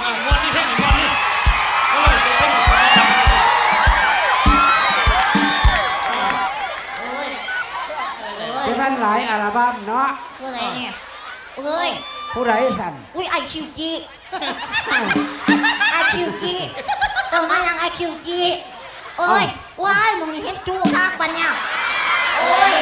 อะม้วนนี่เพลงนี่ม้วนนี่โอ้ยเป็นเพลงสมัยนั้นโอ้ยโอ้ยเป็นมันหลายอัลบั้มเนาะผู้ใดเนี่ยเอ้ยผู้ใดสั่นอุ้ยไอคิวจีไอคิวจีต้องมายังไอคิวจีโอ้ยว้ายมึงนี่เห็นจูข้างปัญญาโอ้ย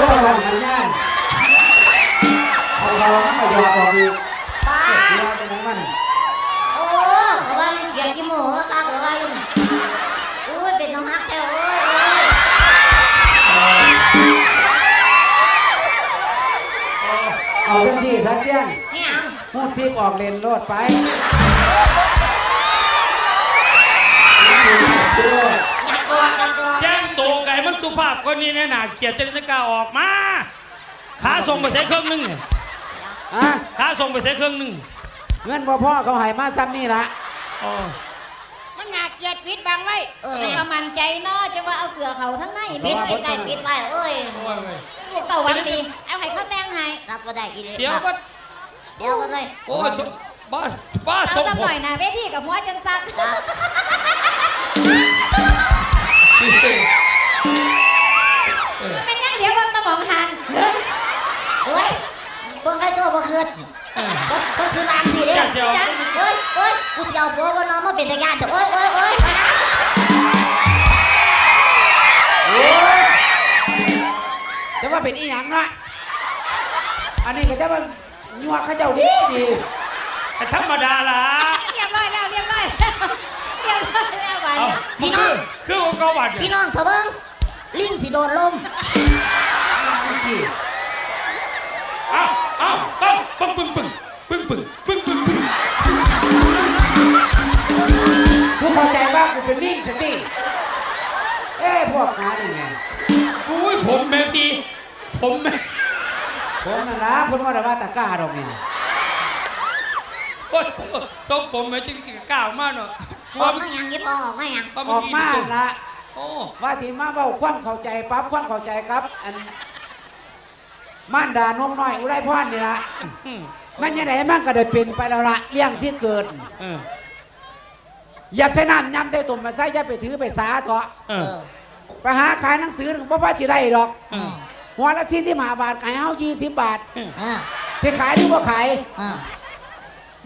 โอ้โหวันมันย่านเอาเรามันมาหยอกออกอีกป้าเวลาจะไหนมันโอ้ก็ว่ามันเสียกี่โมงก็ก็ว่าลุงอุ้ยเป็นน้องฮักแท้โอ้ยโอ้ยเอาจังสี่ซะเสียงให้ยังพูดซีบออกเลนโลดไปอ สุภาพคนนี้แน่น่าเกลียดจะจะกล้าออกมา ขาส่งไปใส่เครื่องหนึงเนี่ยอะขาส่งไปใส่เครื่องหนึงเงินพ่อพ่อเขาใหายมาซ้ำนี่ละอ๋อมันหนาเกลียดปิดบังไว้เออแม่แม่ก็มั่นใจเนาะจะว่าเอาเสือเขาทั้งในปิดปิดไว้ได้ปิดไว้เอ้ยลูกเต่าหวังดี เอาให้เขาแต่งให้รับก็ได้กี่เลยเสียวก็เดี๋ยวกันเลยโอ้ยบ้าบ้าเอาส่งสักผหมน่อยนะเวทีกับหัวจันซักครับมันเป็น มองหันเฮ้ยเบิ่งใครตัวบ่คืนบ่บ่คืนลางสิเด้เอ้ยเอ้ยกูสิเอาผัวบ่น้องมาเป็นตาญาติเอ้ยเอ้ยเอ้ยโอ้ยจะว่าเป็นอีหยังนะอันนี้ก็จะว่ายัวเขาเจ้าดีดีแต่ธรรมดาล่ะเรียบร้อยแล้วเรียบร้อยเรียบร้อยแล้วหวานเอามันคือคือองค์กรวัดพี่น้องเถอะเบิ่งลิงสิโดนลม ที่เอาเอาปึ้งปึ้งปึ้งปึ้งปึ้งปึ้งปึ้งปึ้งผู้เข้าใจว่ากูเป็นลิงสติเอ้พวกหานี่ไงอุ้ยผมแม่ดีผมแม่ผมนั่นละเพิ่นว่าแต่ว่าตะกร้าดอกนี่โอ้ยทรงผมแม่จริงๆก้าวมากเนาะออกมาหยังยิบออกมาหยังออกมาละโอ้ว่าสิมาเว้าความเข้าใจปรับความเข้าใจครับ อัน ม่านดานมน้อยอุไรพรนี่ละอืมมันยังไงมันก็ได้เป็นไปแล้วละเรื่องที่เกิดเอออย่าใช้น้ำยำใส่ตุ่มมาใส่อย่าไปถือไปสาเถอะเอเอออไปหาขายหนังสือถึงพ่อพ่อสิได้ดอกเออหัวละสี่สิบห้าบาทขายเฮายี่สิบบาทเออสิขายหรือบ่ขายเออ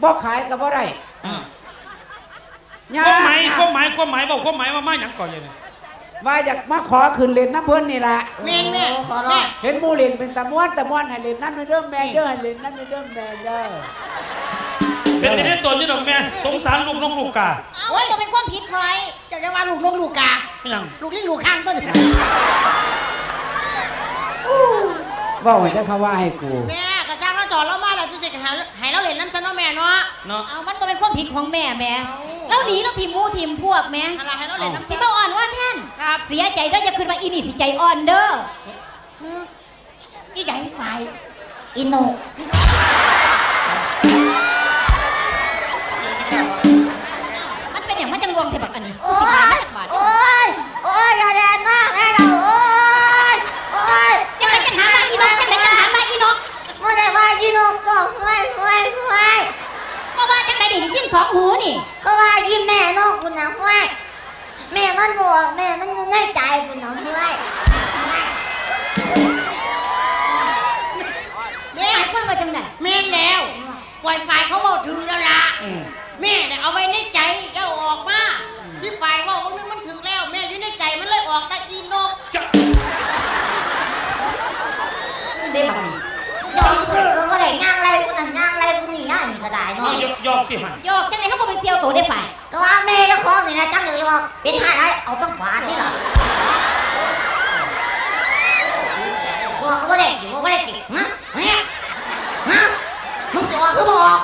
บ่ขายก็บ่ได้เออยาความหมายยากความหมายความหมายบอกความหมายว่ามาหยังก่อนเลยเนี่ย ว่าอยากมาขอคืนเล่นน้ำเพิ่นนี่ล่ะแม่นแม่โอ้ขอร้อแม่งเห็นหมูเล่นเป็นตะม้วนตะม้วนให้เล่นนั่นเด้อแม่เด้อให้เล่นนั่นเด้อแม่เด้อเป็นแต่ได้ตัวนี่ดอกแม่สงสารลูกน้องลูกกาโอ้ยก็เป็นความผิดคอยเจะจะว่าลูกนกลูกกาไม่หยังลูกลิ้นลูกข้างต้นเว้าให้เจ้าเขาว่าให้กูแม่กระช่างเราจอดเรามาแล้วจะสิให้ให้เราเล่นน้ำซะเนาะแม่เนาะเนาะเอามันก็เป็นความผิดของแม่แม่เอา แล้วหนีแล้วทีมหมูทีมพวกแม่อะไรให้เราเล่นน้ำสิซะมาอ่อนว่าแท่นครับเสียใจเด้ออย่าขึ้นมาอีนี่สิใจอ่อนเด้ออีใหญ่ไฟอินโนมันเป็นอย่างมันจังรวงเทบักอันนี้โอ้สิบาทยสิบบาทโอ้ยโอ้ยอย่าแรงมากแม่เราโอ้ยโอ้ยจังไรจังหามาอีนกจังไรจังหามาอีนกไม่ได้ว่ายีนกก็ห่วยห่วยห่วยมา ว่าจังไรดิได้ยินสองหูนี่ ก็ว่ายีแม่นกคุณนะห่วยแม่มันบอกแม่มันอยู่ในใจคุณนะห่วยแม่หมายความว่าจังไรแม่นแล้วปล่อยไฟเขาบอกถึงแล้วล่ะอืมแม่เนี่ยเอาไว้ในใจอย่าเอาออกมาที่ไฟว่าวันนึงมันถึงแล้ว แม่อยู่ในใจมันเลยออกตะอีนกจะได้บักนี่ เนาะเอายกยอกสิหันโยกจังไรเขาบอกเป็นเซียวโตได้ฝ่ายก็ว่าแม่เจ้าของนี่นะจังเลยว่าเป็นหาอะไรเอาต้องฝาดนี่หรอบอกก็ไม่ได้อยู่ไม่ได้กินฮะเนี่ยฮะมึงสิออกก็บอก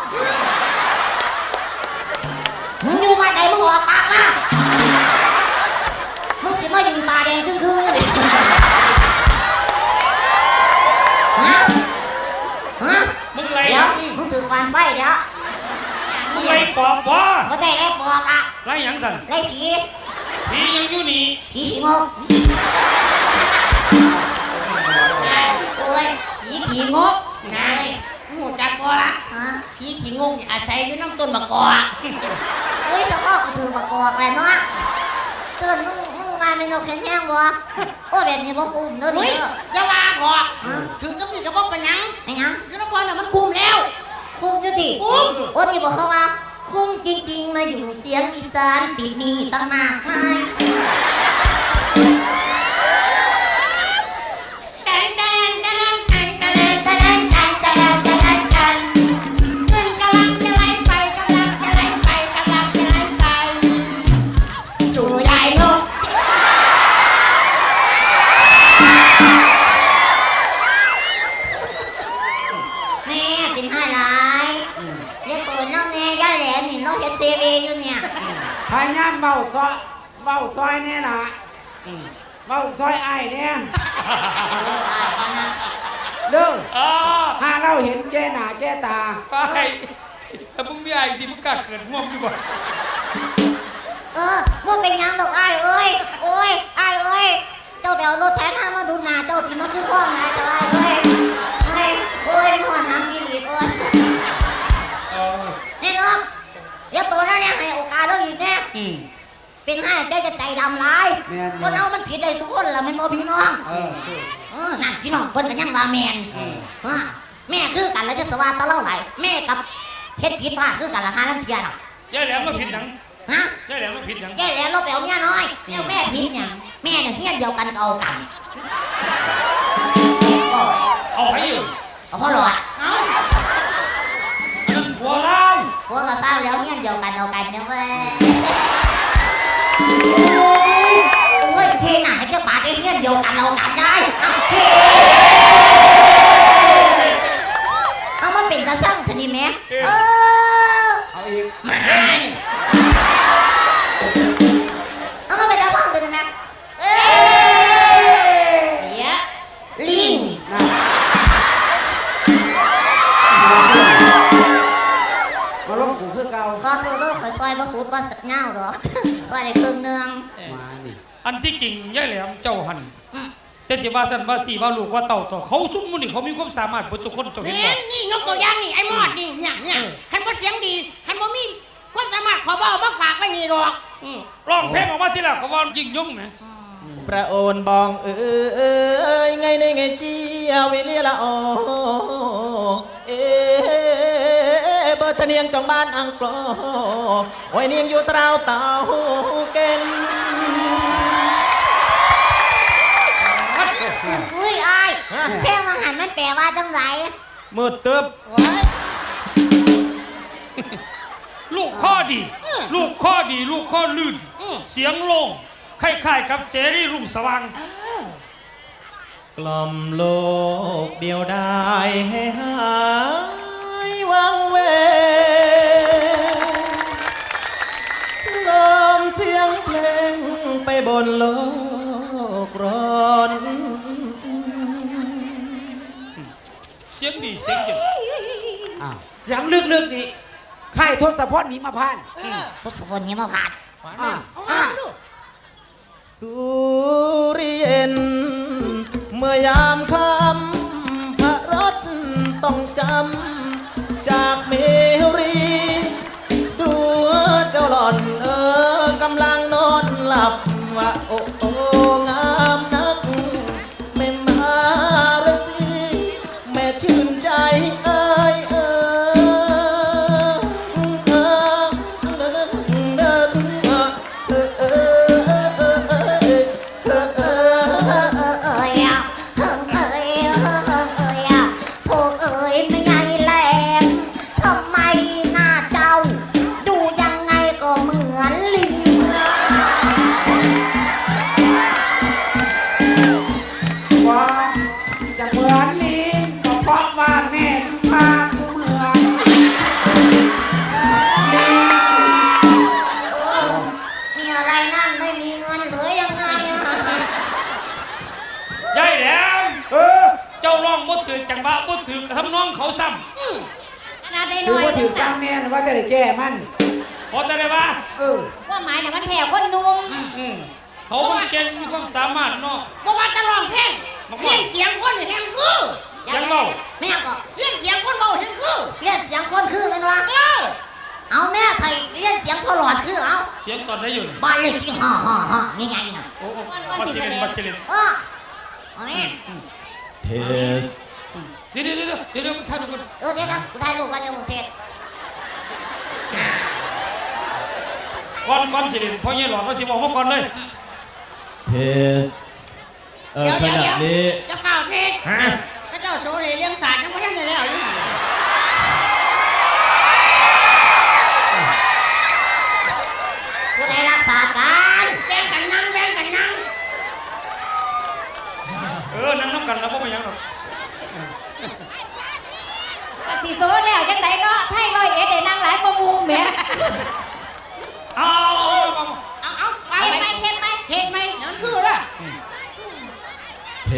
มึงอยู่บ้านไหนมึงออกปากมามึงสิมายิงตาแดงครึ่งๆเลยฮะฮะมึงไรเดี๋ยวอืมมึงถืออควันไฟเดี๋ยวมึง ไปปอบบ่บ่ได้ได้ปอกอะไรหยังสั่นได้ผีผียังอยู่นี่ผีขี้งกโอ้ยผีขี่งกนายหูจักบ่ละฮะพี่ขี้งงนี่อาศัยอยู่น้ำต้นมะกอกเฮ้ยเจะก็กระถือประกอบแหละเนาะเกินมึงมึงมาเป็นนกแข็งแห้งบ่โอ้แบบนี้บ่คุ้มเด้อเฮ้ยนี่เด้ออย่าว่าถอดฮะถึงกับนี่ก็บ่เป็นหยังไอ้หยังอยู่น้ำพรน่ะมันคุมแล้ว คุ้มอยู่ดิคุ้ม โอ้นี่บอกเขาว่า คุ้มจริง ๆ มาอยู่เสียงอีสานติดหนี่ตั้งมากมาย ซอยเนี่ยล่ะเบาซอยไอ้ายเนี่ยเออได้ปะนะเด้ออ่าถ้าเราเห็นแก่หน้าแก่ตา ไปแต่มึงมีไอ้ที่มึงกล้าเกิดง่วงอยู่บ่ เออว่าเป็นหยังดอกอ้ายเอ้ยโอ้ยอ้ายเอ้ยเจ้าไปเอารถแทนห้ามาดูหน้าเจ้าที่มันคือข้องนายเจ้าอ้ายเอ้ยเอ้ยโอ้ยหัวน้ำกินอีกเอ้ยเออแน่นอนเดี๋ยวตัวนั้นเนี่ยให้โอกาสเราอีกแน่อืม เป็นให้เจ้าจะใจดำร้ายแม่นคนเอามันผิดได้สุกคนละแมันบ่พี่น้องเออ เออนั่นพี่น้องเพิ่นก็ยังว่าแม่นเออแม่คือกันแล้วจะสว่าตะเล่าไหลแม่กับเฮ็ดผิดพลาดคือกันละหาลังเทียน่ะยายแหลมมาผิดหยังฮะยายแหลมมาผิดหยังแก่แล้วเราไปเอาเมียน้อยแนวแม่พิษหยังแม่เนี่ยเฮียนเดียวกันก็เอากันโอ้ยเอาไปอยู่เอาพ่อหลอดเอ้าอันนั้นผัวเล่าพวกเราเศร้าแล้วเฮียนเดียวกันเอากันเนี่ยเว้ย โอ้ยเพลงไหนก็บาดเองเฮียเดียวกันเรากันได้เอาเพลงเอามาเป็นตาสั่งทีนี้แม่เออ บ่สุดบ่เงาดอกซอยได้ครึ่งหนึงมานี่อันที่จริงยายแหลมเจ้าหันแต่สิว่าสันว่าสี่ว่าลูกว่าเต่าต่อเขาซุ้มมันนี่เขามีความสามารถบนทุกคนเจ้าเห็นนี่บ่นี่ยกตัวอย่างนี่ไอ้มอดนี่เนี่ยเนี่ยคันบ่เสียงดีคันบ่มีความสามารถขอบ่เอามาฝากไว้นี่หรอกเออร้องเพลงออกมาทีละเขาว่ายิ่งยงไหมประโอนบองเอ้ยไงในไงเจียวิเลียละโอเทะเนียงจองบ้านอังกลอโอ้ยเนียงอยู่ตราวเต่าเก่นอุ้ยอายเพลงมังหันมันแปลว่าจังไดมืดตึบลูกข้อดี ลูกข้อดี ลูกข้อลื่น เสียงโล่งคล้ายๆกับเสรีรุ่งสว่างกล่อมโลกเดียวได้ให้หาย วังเวฉลมเสียงเพลงไปบนโลกร้อนเสียงดีเสียงเย็นอ้าวเสียงลึกๆนี่ค่ายทศพลหนีมาพานทศพลนี้มาผ่านอ่าเอาอ่านดูสุริเย็น เมื่อยามคำพระรถต้องจำำลังนอนหลับว่าโอ้ ถือสร้างแม่นว่าจะได้แก้มันพอแต่ได้ว่าเออความหมายเนี่ยมันแผ่คนหนุ่มอืมเขามันเก่งมีความสามารถเนาะ เพราะว่าจะร้องเพลงเลี้ยงเสียงคนนี่แห่งคือยังเบาแม่ก็เลี้ยงเสียงคนเบาแห่งคือเรียนเสียงคนคือกันวะเออเอาแม่ไทยเรียนเสียงพอหลอดคือเอาเสียงตอนได้อยู่นี่บ้านเลขที่ห้าห้าห้านี่ไงนะโอ้โหบัตรเชลินบัตรเชลินเออเอาแม่เทส เดี๋ยวเดี๋ยวเดี๋ยวเดี๋ยวเดี๋ยวท่านดูกันเออเดี๋ยวนะกูถ่ายรูปกันเดี๋ยวมึงเทศก่อนก่อนเชลินพ่อใหญ่ยหลอดเราสิบอกมาก่อนเลยเทสเออขเดี๋ยวณะเดี๋ยวนี้จะเป่าเทศฮะพระเจ้าโสเลเลี้ยงสารยังไม่ได้เลยแล้วอยู่กูได้รักษาการแบ่งกันนั่งแบ่งกันนั่งเออนั่งน้ำกันแล้วพ่อไม่ยังหรอก สิโซแล้วจังไดเนาะไทยร้อยเอ็ดได้นั่งหลายกว่าหมู่แหมเอาเอาเอาเอาเอาไปไปไหมเทศไหมเทศไหมนั่นคือละเท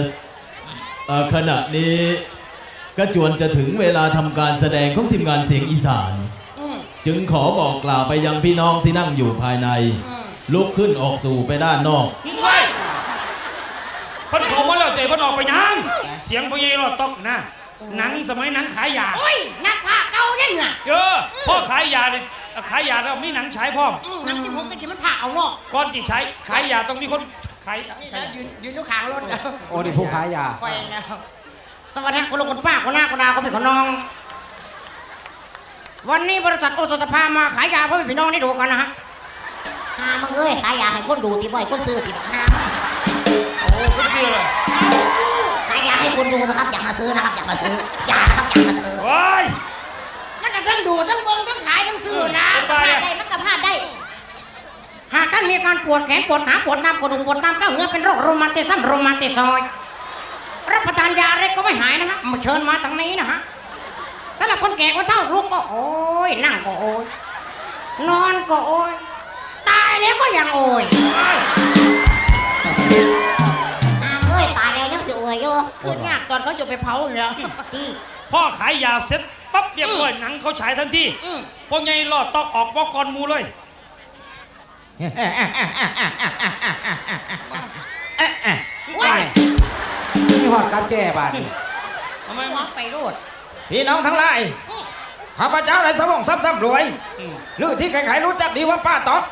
สเออขณะนี้ ก็จวนจะถึงเวลาทำการแสดงของทีมงานเสียงอีสาน อืมจึงขอบอกกล่าวไปยังพี่น้องที่นั่งอยู่ภายใน อืมลุกขึ้นออกสู่ไปด้านนอกมึงไปเพิ่นเขามาแล้วใจเพิ่นออกไปยัง เสียงพ่อใหญ่หลอดต้องนะ หนังสมัยหนังขายยาโอ้ยนักผ้าเก่ายังไงเออพ่อขายยาเลยขายยาแล้วมีหนังฉายพร้อมอืมนักสิบหกก็จะมันผ้าเอาเนาะก่อนจิใช้ขายยาต้องมีคนขายนี่แล้วยืนยืนอยู่ข้างรถแล้วโอ้นี่ผู้ขายยาไปแล้วสวัสดีคุณลุงคุณป้าคุณน้าคุณนาคุณพี่คุณน้อง วันนี้บริษัทโอโซสภามาขายยาเพื่อพี่น้องได้ดูกันนะฮะหามึงเอ้ยขายยาให้คนดูตีบ่อยคนซื้อตีบักหาโอ้ก็เชื่อเลยขายยา ให้คนดูนะครับ อย่ามาซื้อนะครับ อย่ามาซื้อ อย่านะครับอย่ามาซื้อว้ายมันก็ทั้งดูทั้งเบิ่งทั้งขายทั้งซื้อนะตายพลาดอะได้มันก็พลาดได้ หากท่านมีอาการปวดแขนปวดขาปวดน้ำปวดหูปวดตามก้าวเหงือเป็นโรคโรมาติซัมโรมาติซอยด์รับประทานยาอะไรก็ไม่หายนะฮะมาเชิญมาทางนี้นะฮะสำหรับคนแก่คนเฒ่าลุกก็โอ้ยนั่งก็โอ้ยนอนก็โอ้ยตายแล้วก็ยังโอ้ยอ้ อวยอยู่พูดยากตอนเขาจะไปเผาเหรอที่พ่อขายยาเสร็จปั๊บเรียบร้อยหนังเขาฉายทันทีอืมพ่อใหญ่หลอดต้องออกบอกก่อนหมูเลยว้ายนี่หอดกับแก้บาดนี่ทำไมหัววะไปโรดพี่น้องทั้งหลายข้าพเจ้าในสมองทรัพย์ทำรวยอืมหรือที่ใครๆรู้จักดีว่าป้าต๊อก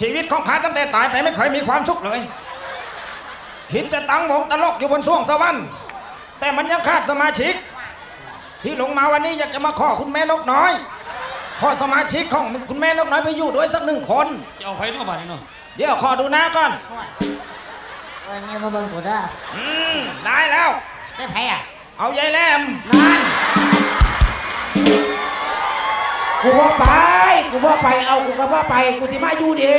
ชีวิตของข้าตั้งแต่ตายไปไม่เคยมีความสุขเลย คิดจะตั้งวงตลกอยู่บนส่วงสวรรค์แต่มันยังขาดสมาชิก ที่ลงมาวันนี้อยากจะมาขอคุณแม่นกน้อย ขอสมาชิกของคุณแม่นกน้อยไปอยู่ด้วยสักหนึ่งคนจะเอาไฟนอกบ้านนี่เนาะเดี๋ยวขอดูหน้าก่อนเออเนี่ยมาเบิ่งกูเด้ออืมได้แล้วได้แพ้อะเอายายแหลมนั่นกูว่าไป กูว่าไปเอากูก็ว่าไป กูสิมาอยู่ดี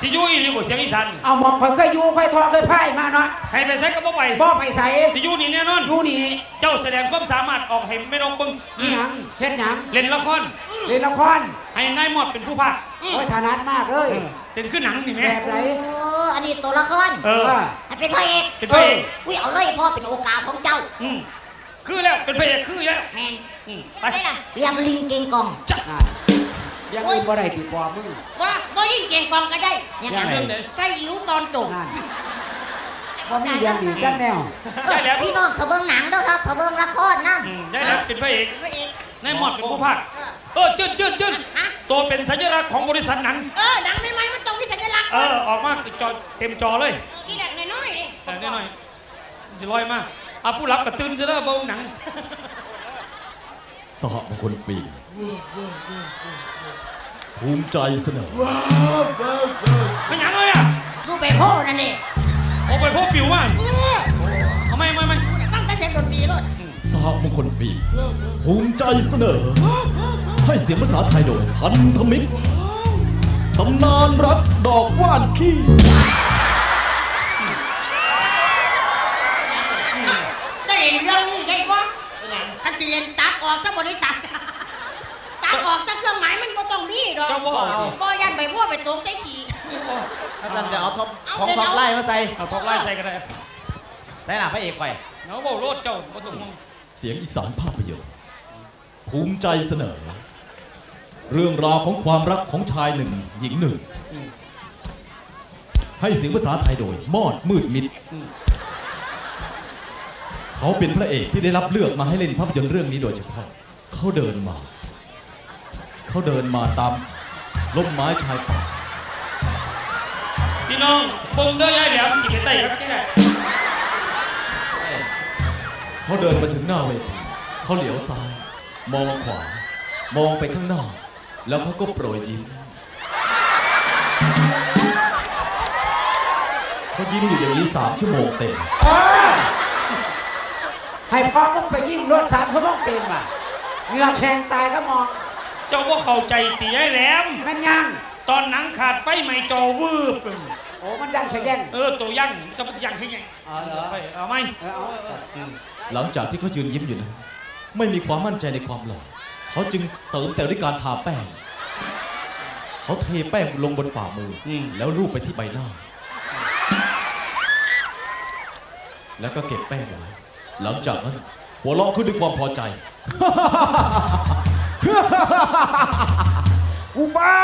ที่อยุ่ยอยู่บ่เสียงอีสานเอามองค่อยเคยอยู่ค่อยทอเคยพ่ายมาเนาะให้ไปใช้ก็บ่ไปบ่ไปใส่ที่อยู่นี่แน่นอน อยู่นี่เจ้าแสดงความสามารถออกให้ไม่ต้องเบิ่งอีหยังเฮ็ดหยังเล่นละคร เล่นละครให้นายหมอดเป็นผู้พากย์โอ้ยถนัดมากเลยเออเป็นขึ้นหนังนี่แบแม่บไหนโอ้อันนี้ตัวละครเออ ว่าให้เป็นพระเอกเป็นพระเอก อุ้ยเอาเลยพ่อเป็นโอกาสของเจ้าอืมคือแล้วเป็นพระเอกคือแล้วแมนอืมไปได้ล่ะเรียมลิงเก่งกองจัด นั่นอ ยังอื่นบ่ได้ติดปอมึง ว่าบ่ยิ่งเก่งกองก็ได้ยังไงยังไงเรื่องไหนใส่อิ๋วตอนจบนั่นบ่มีเรื่องดีกันแนวเออพี่น้องเธอเบิ่งหนังเด้อครับเธอเบิ่งละครนั่อืมได้แล้วเป็นพระเอกพระเอกนายหมอดเป็นผู้พากย์เออจืดจืดจืดฮะ ตัวเป็นสัญลักษณ์ของบริษัทหนังเออหนังใหม่ๆมันต้องมีสัญลักษณ์เออ ออกมาจอเต็มจอเลยที่แรกน้อยๆดิแต่นิดหน่อยจะลอยมากอะผู้รับกระตื่นจะได้เบาหนัง สหมงคลฟิล์มภูมิใจเสนอเป็นหยังเลยอะดูไปโพ่นั่นดิโอ้ไปพวกปิวมากเออเอาไม่ไม่ไม่ฟังแต่เสียงดนตรีเลยสหมงคลฟิล์มภูมิใจเสนอ ให้เสียงภาษาไทยโดยพันธมิตรตำนานรักดอกว่านขี้ ซะบริษัทตัดออกซะเครื่องหมายมันก็ต้องดีดอกเจ้าบ่เอา บ่ยันไปพ่อไปตกใส่ขี่อาจารย์จะเอาท็อปเอาของเดี๋ยวท็อปไล่มาใส่เอาทอกไล่ใส่ก็ได้ได้ล่ะพระเอกไปเนาะบอกโลดเจ้าบ่ต้องห่วงเสียงอีสานภาพยนตร์ภูมิใจเสนอ เรื่องราวของความรักของชายหนึ่งหญิงหนึ่ง ให้เสียงภาษาไทยโดย มอดมืดมิด เขาเป็นพระเอกที่ได้รับเลือกมาให้เล่นภาพยนตร์เรื่องนี้โดยเฉพาะเขาเดินมา เขาเดินมาตามล่มไม้ชายป่าพี่น้องเบิ่งเด้อยายแหลมจิไปไต่ครับแกเขาเดินมาถึงหน้าเวทีเขาเหลียวซ้าย มองขวา มองไปข้างหน้าแล้วเขาก็โปรยยิ้มเขายิ้มอยู่อย่างนี้สามชั่วโมงเต็มเออ ให้พ่อก็ไปยิ้มรถสามชั่วโมงเต็มอะเหงือกแข็งตายก็มองเจ้าว่าเข้าใจตียายแหลม แม่นยัง ตอนหนังขาดไฟไหม้จอวืบโอ้มันยังใช่ยังเออตัวยั่งจะยั่งให้ยังอ๋อเหรอไปเอาไหมเออเอาเออเออหลังจากที่เขายืนยิ้มอยู่นั้นไม่มีความมั่นใจในความหล่อเขาจึงเสริมแต่ด้วยการทาแป้ง เขาเทแป้งลงบนฝ่ามืออแล้วลูบไปที่ใบหน้า แล้วก็เก็บแป้งไว้ หลังจากนั้น หัวเราะขึ้นด้วยความพอใจ กูบ้า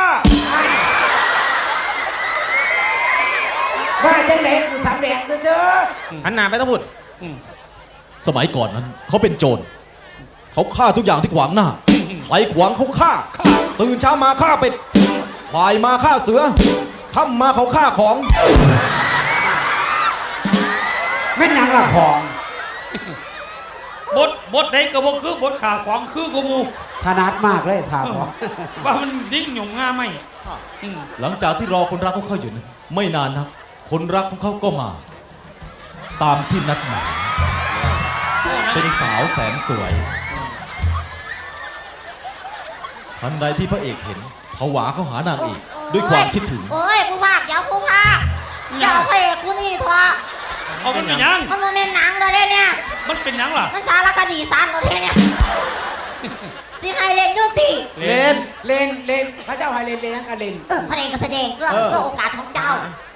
ว่าจังไหนกูสามแดงซื้อหันหน้าไปต้องพูดสมัยก่อนนั้น เขาเป็นโจรเขาฆ่าทุกอย่างที่ขวางหน้าใครขวางเขาฆ่า ตื่นเช้ามาฆ่าเป็ดบ่ายมาฆ่าเสือค่ำมาเขาฆ่าของ ๆแม่นยังละของ บทบทใดก็บ่คือบทขาขวางคือกูมูถนัดมากเลยถามว่าว่ามันดิ้งหยงง่าไหมอืมหลังจากที่รอคนรักของเขาอยู่นั้นไม่นานนักคนรักของเขาก็มา ตามที่นัดหมายเป็นสาวแสนสวยทันใดที่พระเอกเห็นผวาเข้าหานางเอกด้วยความคิดถึง โอ้ยผู้ภาคเดี๋ยวผู้ภาคเจ้าพระเอกกูนี่เถอะ เอามันเป็นหยัง มันมันเป็นหนังเลยเนี่ย มันเป็นหยังล่ะ มันสารคดีสั้นเลยเนี่ยสิให้เล่นอยุติเล่นเล่นเล่นพระเจ้าให้เล่นเล่นยังกันเล่นเออแสดงก็แสดงเพื่อเพื่อโอกาสของเจ้า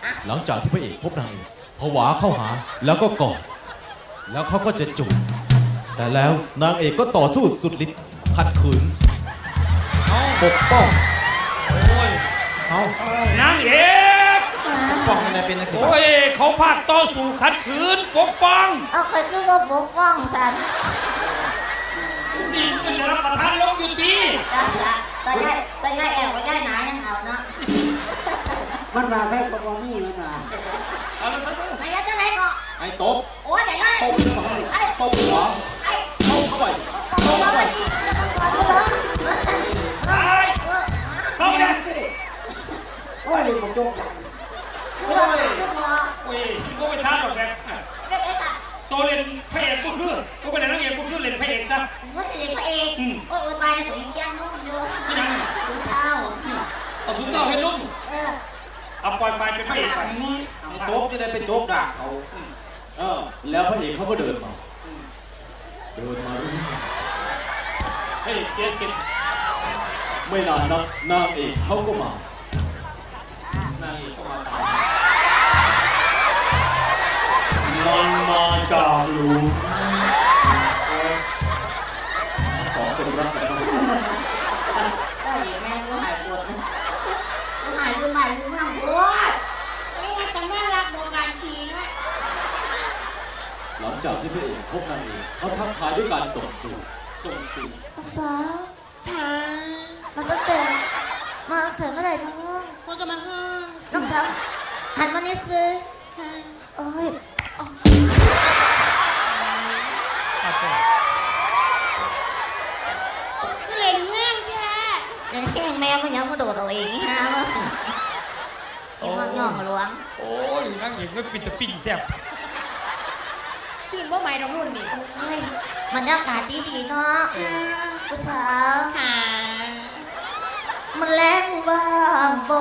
อะหลังจากที่พระเอกพบนางเอกผวาเข้าหาแล้วก็กอดแล้วเขาก็จะจูบแต่แล้วนางเอกก็ต่อสู้สุดฤทธิ์ขัดขืนเอาปกป้องโอ้ยเอานางเอก ป้องอะไรเป็นนักสิบโอ้ยเขาพากต่อสู้ขัดขืนปกป้องเอาเคยคือว่าปกป้องสันสิมันจะรับประทานลงอยู่ดีแล้วละตัวใหญ่ตัวใหญ่แอวตัวใหญ่หนายังเอาเนาะมันมาแค่กบมี่มันมาเอาละครับไม่ยัดจะไหนก็ไอ้ตบโอ้ยแต่นั่นตบสองไอ้ตบหัวไอ้ตบเข้าไปตบเลยตบเลยตายเออเข้าไปโอ้ยเล่นผมโจกจัง คือว่าคือพอโอ้ยก็ไปท้าดอกแบบเรียกไอ้สัตว์ตัวเล่นพระเอกก็คือก็เป็นนางเอกก็คือเล่นพระเอกซะว่าสิเรียกพระเอกโอ้ยโอ้ยตายในถุงยางนุ่มอยู่ไม่ยังถุงเท้าเอาถุงเท้าให้นุ่มเออเอาปล่อยไฟเป็นพระเอกไปไอ้ตบจะได้ไปโจ๊กด่าเขาเออ แล้วพระเอกเขาก็เดินมาเดินมาเรื่อยพระเอกเสียชีวิตๆไม่นานนักนางเอกเขาก็มานางเอกก็มาตา มมันมาจากหลุมทั้งสองเป็นรักกันมากได้แม่ก็หายปวดหายปวดหายปวดมากปวดเอ้ยว่าจะน่ารักโดนการชีนะหลังจากที่พระเอกพบนางเอกเขาทักทายด้วยการส่งจูบส่งจูบลูกสาวค่ะมันก็เต็มมาถึงเมื่อไหร่น้องมันก็มาห้างลูกสาวหันมานี่สิโอ้ย เล่นแห้งแค่เล่นแห้งแม่มันยังมาโดดเอาเองนี่ฮะมึงไอ้พวกน้องหลวง โอ้ยนางเอกไม่ปิดตะปิ่งแซ่บตื่นว่าใหม่ดอกรุ่นนี่เฮ้ยบรรยากาศดีดีๆเนาะลูกสาวค่ะมันแรงบ้างบ่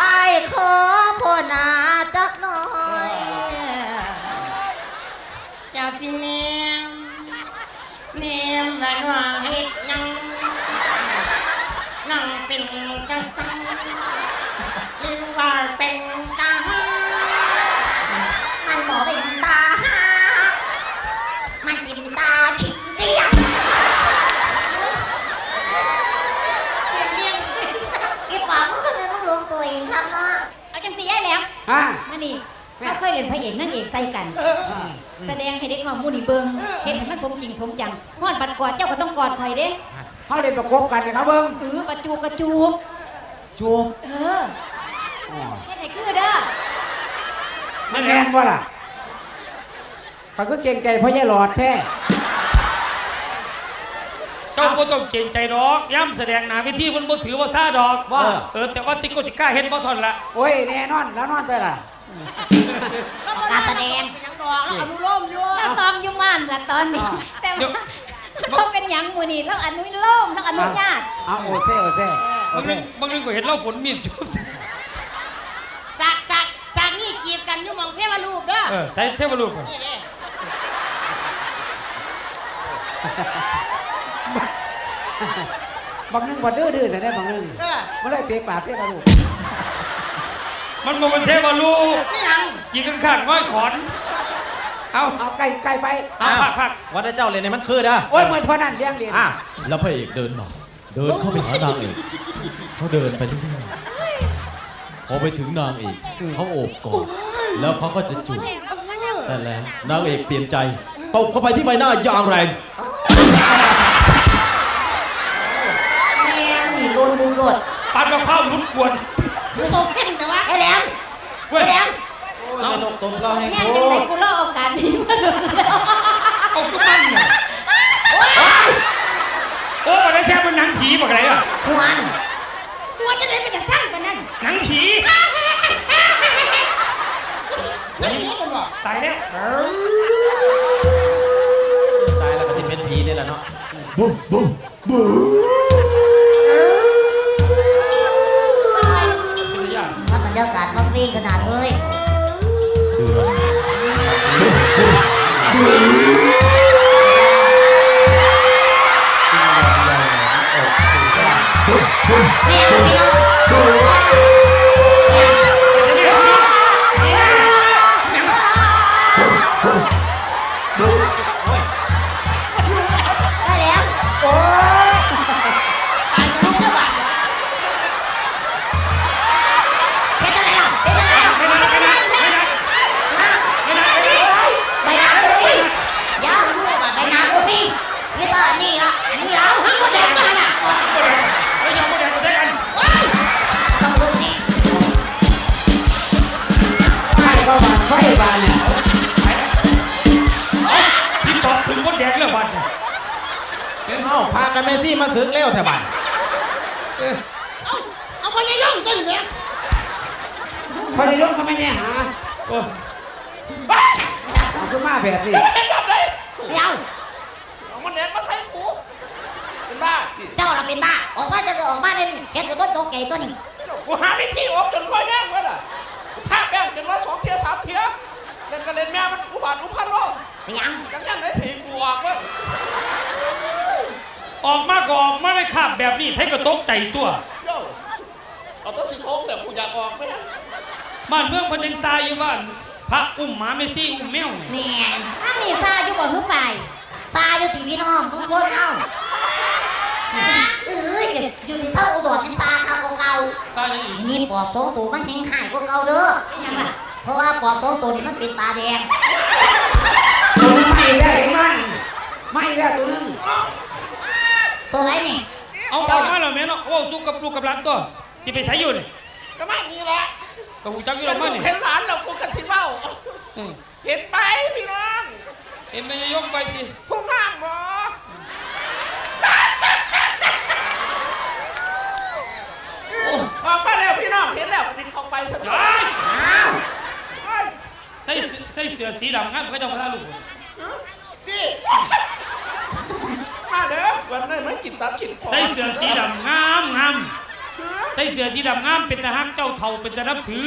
ไอ้ายขอพ่อหนา หัวเห็ดยังนั่งเป็นจังสังหรือว่าเป็นตาหามันบอกเป็นตาหามันยิ้มตาขี้เดียงอีกว่ามึงทำไมมึงลงตัวเองทำเนาะเอาจังสีได้แล้วอะมานี่ เคยเล่นพระเอกนางเอกใส่กัน แสดงให้เด็กน้องหมูนี่เบิงเห็นให้มันสมจริงสมจังฮอดบัดกอดเจ้าก็ต้องกอดข่อยเด้เขาเล่นประกบกันเลยครับเบิ้งเออประจูบกระจูบจูบเออเฮ็ดให้คือเด้อมันแมนบ่ล่ะเขาก็เก่งใจเพราะยายหลอดแท้เจ้าก็ต้องเกรงใจดอกย่ำแสดงหนาเวิธีมันบ่ถือว่าซาดอกว่าเออแต่ว่าติโกจิกล้าเห็นบ่ทนละโอ้ยแน่นอนแล้วนอนไปล่ะ การแสดงยังดอกแล้วอนุโลมอยู่ เราซ้อมอยู่ม่านละตอนนี้ แต่ว่าเราเป็นหยังหมูนี่เราอนุโลมเราอนุญาตเอาโอเซ่โอเซ่โอบางเซ่นึงบางนึงก็เห็นเราฝนมีดจุบสากสากสากนี่จีบกันอยู่หมองเทวรูปเด้อเออใส่เทวรูปก่อนนี่เด้บางนึงบ่ดื้อดื้อใส่ได้บางนึงเออมันเลยเตะปากเตะปากลูก มันบ่เป็นเทวรูปนี่ยังยิงกันข้างง้อยขอนเอาเอาไก่ไก่ไปเอาพักพักว่าแต่เจ้าเรียนในมันคือนะโอ้ยเหมือนเท่านั้นเลี้ยงเรียนอะแล้วพระเอกเดินมาเดินเข้าไปหานางเอกเขาเดินไปเรื่อยๆพอไปถึงนางเอกเขาโอบกอดแล้วเขาก็จะจูบแต่แล้วนางเอกเปลี่ยนใจตบเข้าไปที่ใบหน้าอย่างแรงแม่งนี่โดนดูโดดปัดมะพร้าวลุ้นกวนดูตรงเต้นแต่ว่าไอ้ แหลมเว้ยไอ้แหลมไม่ตกตบเราให้แม่งจังไดกูรอโอกาสนี้มาโดนแล้วเอาขึ้นมันเนี่ยโอ้บักไอ้แท้มันหนังผีบักไรอะหัวนี่หัวจะได้เป็นแต่สั้นปานนั้นหนังผีนั่นนี่กันบ่ตายแล้วตายแล้วก็ที่เป็นผีนี่แหละเนาะเป็น มันบรรยากาศมันดีขนาดเลยเดือนแม่พี่น้อง แล้วบัดเนี่ยเอ้าพากันเมซี่มาซึกแล้วแถวบ้านเออเอาเอาไปย่องเจ้าหนิเนี่ยพอได้ร่มก็ไม่แน่หาโอ้เอาขึ้นมาแบบนี้ เห็นแบบเลยเดี๋ยวเอามันแดงมาใส่หูเป็นบ้าพี่เจ้าเราเป็นบ้าออกมาจะออกมาเนี่ยเห็นตัวต้นโตเก๋ตัวนี้กูหาวิธีออกจนค่อยแน่งไว้ล่ะถ้าแป้งจนว่าสองเทียสามเทียเล่นก็เล่นแม่มันอุบาทอุพันโล กเป็นยังยังยังไหนถีกูออกวะออกมาก็ออกมาในขาบแบบนี้ให้กระตกใจตัว โย่เอาตัวสิโค้งเดี๋ยวกูอยากออกไหมฮะบ้านเมืองเพันยังทรายอยู่บ้านพระอุ้มหมาเมซี่อุ้มแมวเนี่ยแม่ถ้านี่ซาอยู่บ่ฮือฝ่ายซาอยู่ตีพี่น้องทุกคนเอ้าเอ้ยอยู่ที่เท่าอุดรเป็นซาครับเก่าตายยังอีกๆนี่ปอบสองตัวมันแห้งหายกว่าเก่าเด้อ เป็นหยังล่ะเพราะว่าปอบสองตัวนี้มันเป็นตาแดง ตัวนึงไม่ได้เห็นมันไม่ได้ตัวนึงตัวไหนนี่เอาเอามาแล้วแม่เนาะโอ้สู้กับลูกกับหลานตัวที่ไปใช้อยู่นี่ก็ไม่มีละกับหูจักอยู่เป็แล้นวลูมั้กนี่เห็นหลานเรากูกันสิเบ้าอืมเห็นไปพี่น้องเห็นไหมยกไปทีผู้งามหมอออกมาแล้วพี่น้องเห็นแล้วติดของไปสักหน่อยอ้าวใส่เสื้อใส่เสื้อสีดำงั้นเขาจะมาท่าลูก นี่มาเด้อวันนี้ไม่กินตับกินคอใส่เสื้อสีดำงามงามใส่เสื้อสีดำงามเป็นทหารเจ้าเท่าเป็นทหารนับถือ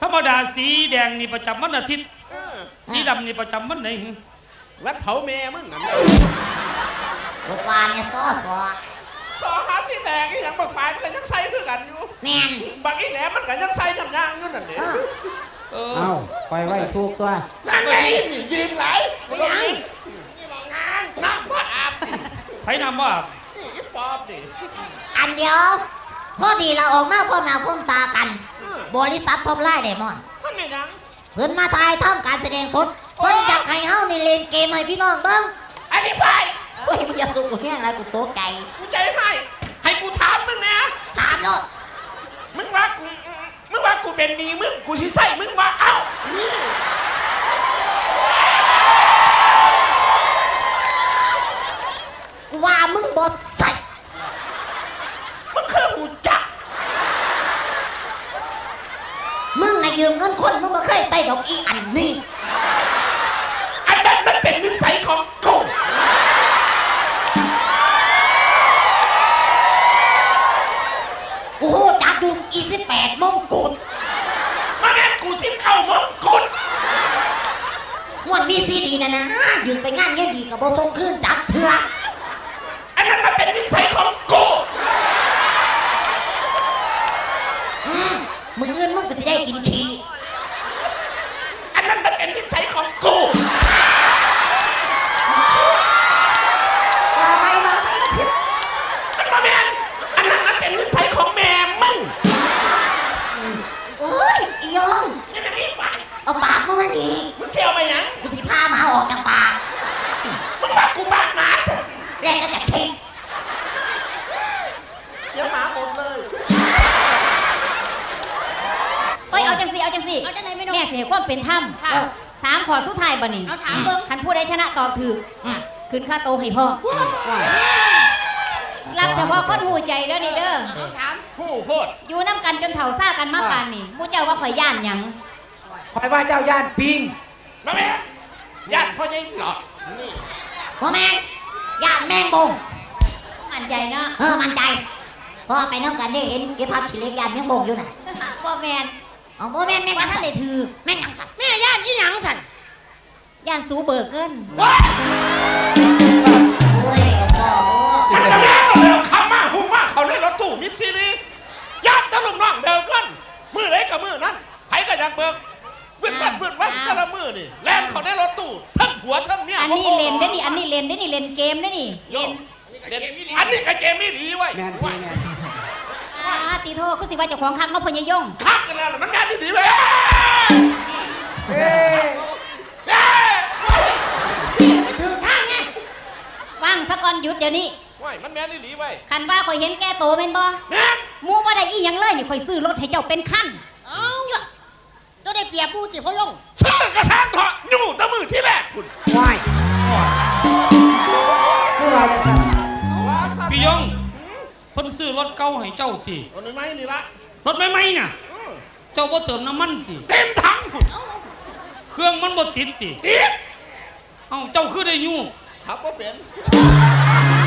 ธรรมดาสีแดงนี่ประจำวันอาทิตย์สีดำนี่ประจำวันไหนหึวัดเผาแม่มึงนั่นบอกว่าเนี่ยซ้อสอสอหาสีแดงอีหยังบักฝ่ายมันก็ยังใส่คือกันอยู่แม่นบักอีแหลมมันก็ยังใส่ยำยางอยู่นั่นเองเออเออเอาไปไว้ถูกตัว นั่งไงนี่ยืนไหลไม่ยังนี่มองงานน้ำว่าอาบสิไผนำว่านี่อีปอบดิอันเดียวพอดีเราออกมาพร้อมหน้าพร้อมตากัน อืมบบริษัทท็อปไลน์เดมอนมันไม่ดัง เพิ่นมาถ่ายทำการแสดงสดเพิ่นอยากให้เฮานี่เล่นเกมให้พี่น้องเบิ่งอันนี้ไฟเฮ้ยมึงอย่าสู้กูแห้งไรกูโตไก่กูใจให้ให้กูถามมึงนะถามโลดมึงว่ากู มึงว่ากูเป็นดีมึงกูสิใส่มึงว่าเอ้านี่ว่ามึงบ่ใส่มึงคือหูจัก มึงน่ะยืมเงินคนมึงบ่เคยใส่ดอกอีอันนี้ ดมงกุฎมาแม่นกูสิเข้ามงกุฎมวนมีซีดีนะนะยืมไปงานเงี้ยดีกับบ่ส่งคืนจักเถื่ออันนั้นมันเป็นนิสัยของกูอืมมึงเงินมึงก็สิได้กินขี้ แรกก็จะคิดเชี่ยวหมาหมดเลยเฮ้ยเอาจังสิเอาจังสิเอาจังไหนไม่รู้แม่เสียความเป็นธรรมค่ะ เออถามขอสุดท้ายบ่นี่เอาถามเบิ่งคันผู้ใดชนะตอบถูกอืมขึ้นค่าโตให้พ่อรับเฉพาะคนหูใจเด้อนี่เด้อเอาถามผู้โพดอยู่น้ำกันจนเฒ่าซ่ากันมาปานนี่ผู้เจ้าว่าข่อยย่านหยังคอยว่าเจ้าย่านปิงมาแม่นญาติพ่อใหญ่หลอดนี่พ่อแม่ งญาติแม่งบงมั่นใจเนาะเออมันใจพอไปน้ำกันได้เห็นเก็บภาพขี้เหล็กญาติแม่งบงอยู่น่ะบ่แม่นเอาพ่อแม่งแม่งว่ายังท่านสั่นได้ถือแม่งยังสั่นแม่ย่านยี่หยังสันย่านสูเบิกเงินว้ายโอ้ยก็มันจะแม่นเร็วคำมากหุ่มมากเขาเล่นรถตู้มิดซีรีญาติตะลุกน้องเดิมกันมือไหนกับมือนั้นไผก็อยากเบิกเวื่อนวันเวื่อนวันแต่ละมือนี่แล่นเขาในรถตู้ทั้ง หัวทั้งเมียอันนี้เล่นได้อนี่ อันนี้เล่นได้อนี่เล่นเกมได้อนี่เล่นอันนี้ก็เกมไม่หลีไว้แม่นพี่แม่นอ่าตีโทษคือสิว่าเจ้าของคักเนาะพ่อยายยงพักกันแล้วล่ะมันงานดีๆไว้เอ้ยเอ้ยสิไปถึงทางไงว่างสักก่อนหยุดเดี๋ยวนี้ว้ายมันแม่นดีๆไว้คันว่าข่อยเห็นแก่โตแม่นบ่แม่นหมู่บ่ได้อีหยังเลยนี่ข่อยซื้อรถให้เจ้าเป็นคันเอาล่ะเจ้า ได้เปรียบผู้ติพ่อยงชื่อกระช้างเถาะอยู่แตะมือที่แรกคุณวายคือว่าจังซั่นว้าวสัตว์พี่ยงเพิ่นซื้อรถเก่าให้เจ้าติรถไม่ไหมนี่ละรถใหม่ๆน่ะอืมเจ้าบ่เติมน้ำมันติเต็มถังคุณเครื่องมันบ่ติดติจี๊ดเอ้าเจ้าคือได้อยู่ขับว่าเป็นเ